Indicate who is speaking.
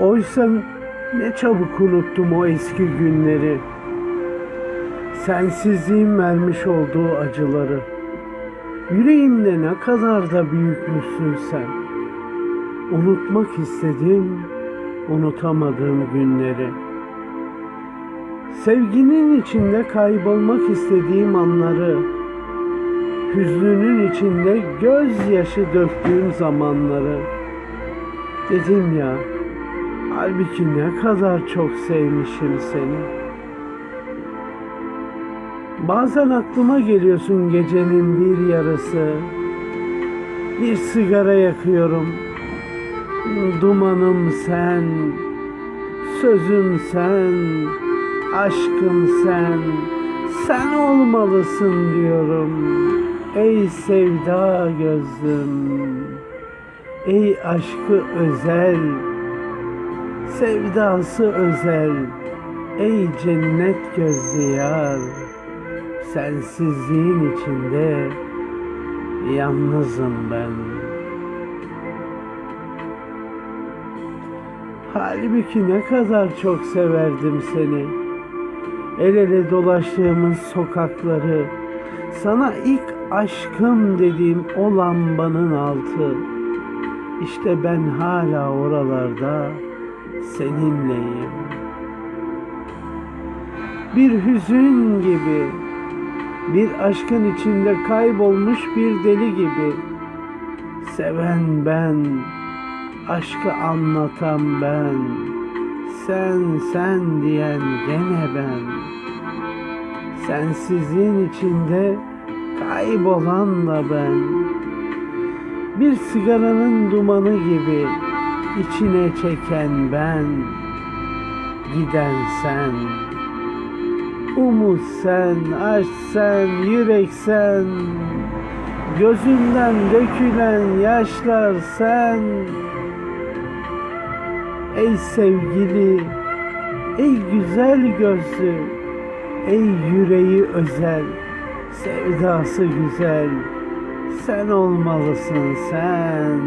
Speaker 1: Oysa ne çabuk unuttum o eski günleri. Sensizliğin vermiş olduğu acıları. Yüreğimde ne kadar da büyükmüşsün sen. Unutmak istedim, unutamadığım günleri. Sevginin içinde kaybolmak istediğim anları. Hüznünün içinde gözyaşı döktüğüm zamanları. Dedim ya, halbuki ne kadar çok sevmişim seni. Bazen aklıma geliyorsun gecenin bir yarısı. Bir sigara yakıyorum. Dumanım sen, sözüm sen, aşkım sen. Sen olmalısın diyorum. Ey sevda gözlüm. Ey aşkı özel, sevdası özel. Ey cennet gözlü yar. Sensizliğin içinde yalnızım ben. Halbuki ne kadar çok severdim seni. El ele dolaştığımız sokakları, sana ilk aşkım dediğim o lambanın altı. İşte ben hala oralarda seninleyim. Bir hüzün gibi, bir aşkın içinde kaybolmuş bir deli gibi. Seven ben, aşkı anlatan ben, sen sen diyen gene ben. Sensizliğin içinde kaybolan da ben. Bir sigaranın dumanı gibi içine çeken ben, giden sen. Umut sen, aşk sen, yürek sen, gözünden dökülen yaşlar sen. Ey sevgili, ey güzel gözlü, ey yüreği özel, sevdası güzel, sen olmalısın sen.